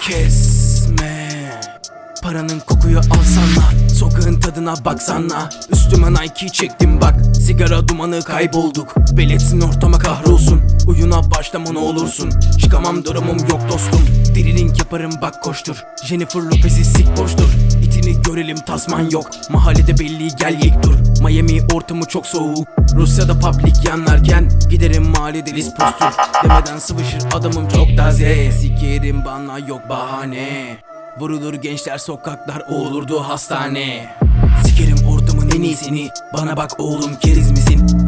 Kesme. Paranın kokuyu alsana Sokağın tadına baksana. Üstüme Nike çektim bak Sigara dumanı kaybolduk. Beletsin ortama kahrolsun Uyuna başlama ne olursun. Çıkamam durumum yok dostum. Diriling yaparım bak koştur. Jennifer Lopez'i sik boştur. İtini görelim tasman yok. Mahallede belli gel yek dur Miami ortamı çok soğuk. Rusya'da public yanlarken Giderim mahallede list postur. Demeden sıvışır adamım çok taze. Sikerim bana yok bahane. Vurulur gençler sokaklar olurdu hastane. Sikerim ortamın en iyisini. Bana bak oğlum keriz misin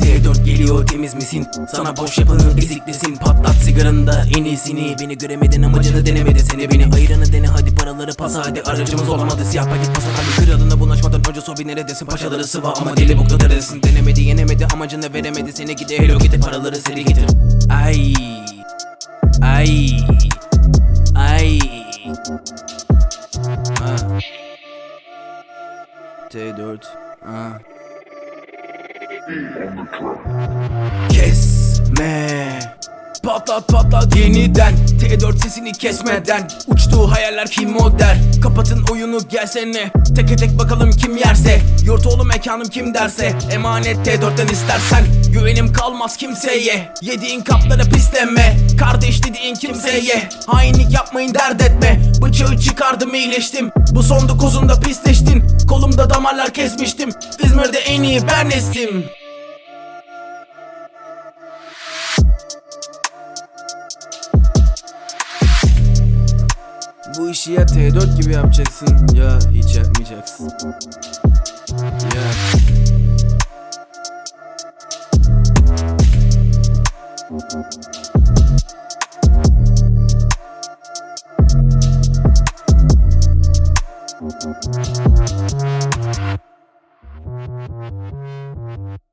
T4 geliyor temiz misin? Sana boş yapanı eziklesin Patlat sigaranı da en iyisini. Beni göremedin amacını denemedi Seni beni ayıranı dene. Hadi paraları pas hadi Aracımız olamadı. Siyah paket pasa hadi Kralına bulaşmadan önce sobi neredesin? Paşaları sıva ama deli bokta deresin. Denemedi yenemedi amacını veremedi. Seni gide hello gide paraları seri getir Ay Ay Ay. Ha. T4 ha. Kesme. Patlat patlat yeniden. T4 sesini kesmeden. Uçtuğu hayaller kim o der Kapatın oyunu gelsene. Teke tek bakalım kim yerse. Yurt oğlu mekanım kim derse. Emanet T4'ten istersen. Güvenim kalmaz kimseye. Yediğin kaplara pisleme. Kardeş dediğin kimseye. Hainlik yapmayın dert Bıçağı çıkardım iyileştim Bu son dokuzunda pisleştin Kolumda damarlar kesmiştim İzmir'de en iyi ben estim Bu işi ya T4 gibi yapacaksın ya hiç yapmayacaksın. Ya. Thank you.